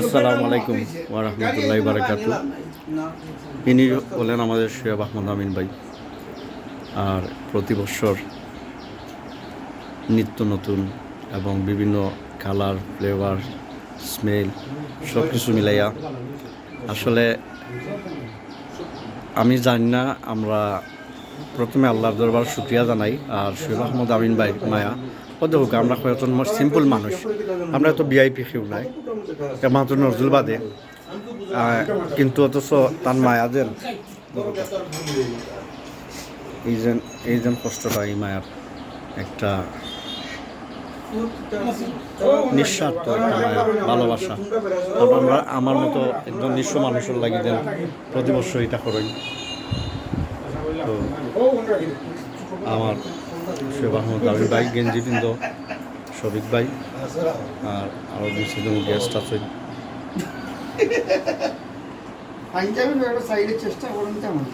আসসালামু আলাইকুম ওরহমতুল্লাহ বারাকাত ইনি হলেন আমাদের শোয়েব আহমদ আমিন ভাই। আর প্রতি বছর নিত্য নতুন এবং বিভিন্ন কালার, ফ্লেভার, স্মেল সব কিছু মিলাইয়া। আসলে আমি জানি না, আমরা প্রথমে আল্লাহর দরবার শুক্রিয়া জানাই। আর শোয়েব আহমদ আমিন ভাই মায়া দেখুক আমরা কয়েকজন সিম্পল মানুষ। আমরা তো ভিআইপি কেউ নাই। মাত্র নজরুল বাদে। কিন্তু অথচ তার মায়াদের এই যেন এই যে কষ্টটা, এই মায়ার একটা নিঃস্বার্থ ভালোবাসা। আমরা আমার মতো একজন নিঃস্ব মানুষের লাগি যেন প্রতি বছর এটা করেন তো আমার শেখ আহমদ আমির ভাই গেঞ্জি পিন্দ শফিক ভাই, আর আরও দুই তিনজন গেস্ট আছে চেষ্টা করুন তেমন